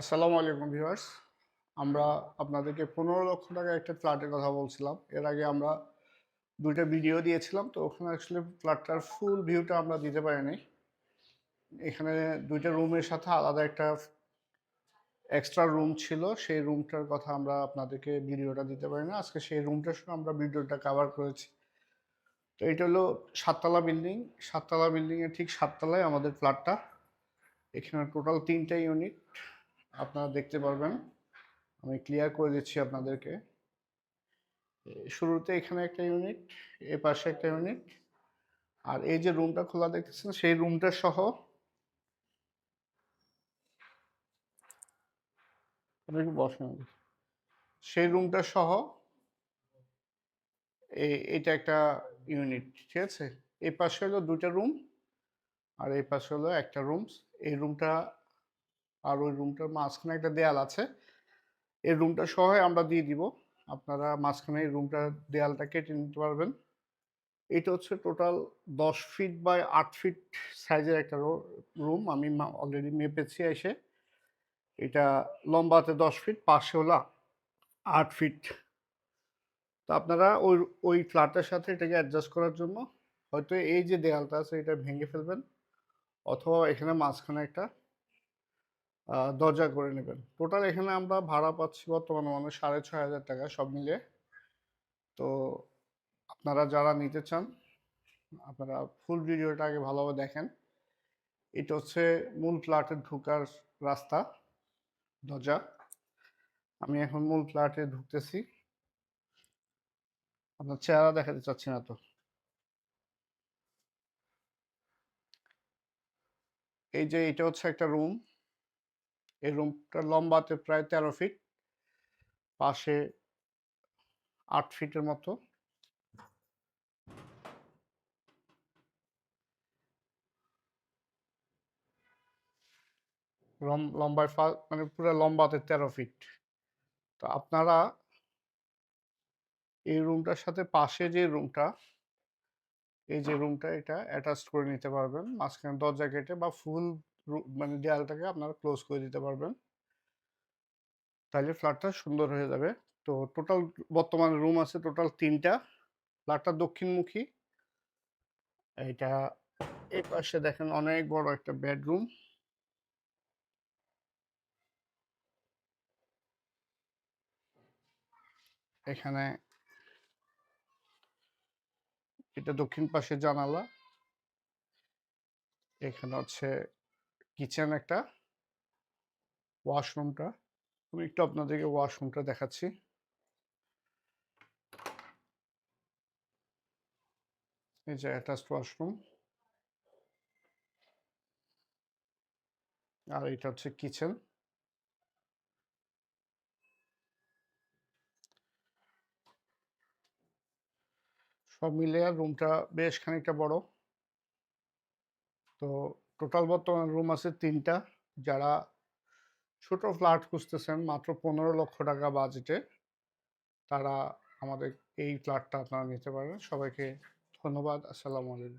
আসসালামু আলাইকুম ভিউয়ার্স। আমরা আপনাদেরকে পনেরো লক্ষ টাকা একটা ফ্ল্যাটের কথা বলছিলাম। এর আগে আমরা দুইটা ভিডিও দিয়েছিলাম, তো ওখানে অ্যাকচুয়ালি ফ্ল্যাটটার ফুল ভিউটা আমরা দিতে পারিনি। এখানে দুইটা রুমের সাথে আলাদা একটা এক্সট্রা রুম ছিল, সেই রুমটার কথা আমরা আপনাদেরকে ভিডিওটা দিতে পারি না আজকে সেই রুমটার সঙ্গে আমরা ভিডিওটা কভার করেছি। তো এটা হলো সাততলা বিল্ডিং। সাততলা বিল্ডিংয়ের ঠিক সাততলায় আমাদের ফ্ল্যাটটা। এখানে টোটাল তিনটা ইউনিট। আপনারা দেখতে পারবেন। আমি ক্লিয়ার করে দিচ্ছি আপনাদেরকে। শুরুতে এখানে একটা ইউনিট এ পাশে একটা ইউনিট আর এই যে রুমটা খোলা দেখতেছেন, সেই রুমটা সহ সেই রুমটা সহ এটা একটা ইউনিট ঠিক আছে? এই পাশে হলো দুইটা রুম আর এই পাশে হলো একটা রুম এই রুমটা আর ওই রুমটার মাঝখানে একটা দেয়াল আছে। এই রুমটা সহ আমরা দিয়ে দিব। আপনারা মাঝখানে এই রুমটার দেয়ালটা কেটে নিতে পারবেন। এটা হচ্ছে টোটাল দশ ফিট বাই আট ফিট সাইজের একটা রুম আমি অলরেডি মেপেছি এসে। এটা লম্বাতে দশ ফিট পাশে হলো আট ফিট তো আপনারা ওই ওই ফ্ল্যাটের সাথে এটাকে অ্যাডজাস্ট করার জন্য হয়তো এই যে দেয়ালটা আছে, এটা ভেঙে ফেলবেন। অথবা এখানে মাঝখানে একটা দরজা করে নেবেন। টোটাল এখানে আমরা ভাড়া পাচ্ছি বর্তমানে মানে সাড়ে ছয় হাজার টাকা সব মিলিয়ে তো আপনারা যারা নিতে চান, আপনারা ফুল ভিডিওটা আগে ভালোভাবে দেখেন। এটা হচ্ছে মূল ফ্ল্যাটে ঢোকার রাস্তা, দরজা। আমি এখন মূল ফ্ল্যাটে ঢুকতেছি। আপনার চেহারা দেখাতে চাচ্ছি না তো। এই যে এটা হচ্ছে একটা রুম এই রুমটা লম্বাতে প্রায় তেরো ফিট, পাশে আট ফিটের মতো। লম- লম্বায় মানে পুরো লম্বাতে তেরো ফিট। তো আপনারা এই রুমটার সাথে পাশে যে রুমটা, এই যে রুমটা এটা অ্যাটাচ করে নিতে পারবেন। মাঝখানে দরজা কেটে বা ফুল মানে দেয়ালটাকে আপনারা ক্লোজ করে দিতে পারবেন। তাহলে ফ্ল্যাটটা সুন্দর হয়ে যাবে। তো টোটাল বর্তমানে রুম আছে টোটাল তিনটা। ফ্ল্যাটটা দক্ষিণমুখী। এটা এই পাশে দেখেন অনেক বড় একটা বেডরুম এখানে এটা দক্ষিণ পাশে জানালা। এখানে হচ্ছে কিচেন একটা, ওয়াশরুমটা। আমি একটু আপনাদেরকে ওয়াশরুমটা দেখাচ্ছি। এই যে অ্যাটাচড ওয়াশরুম। আর এটা হচ্ছে কিচেন। সব মিলিয়ে রুমটা বেশ খানিকটা বড়। তো টোটাল বর্তমান রুম আছে তিনটা। যারা ছোট ফ্ল্যাট খুঁজতেছেন মাত্র পনেরো লক্ষ টাকা বাজেটে, তারা আমাদের এই ফ্ল্যাটটা আপনারা নিতে পারেন সবাইকে ধন্যবাদ। আসসালামু আলাইকুম।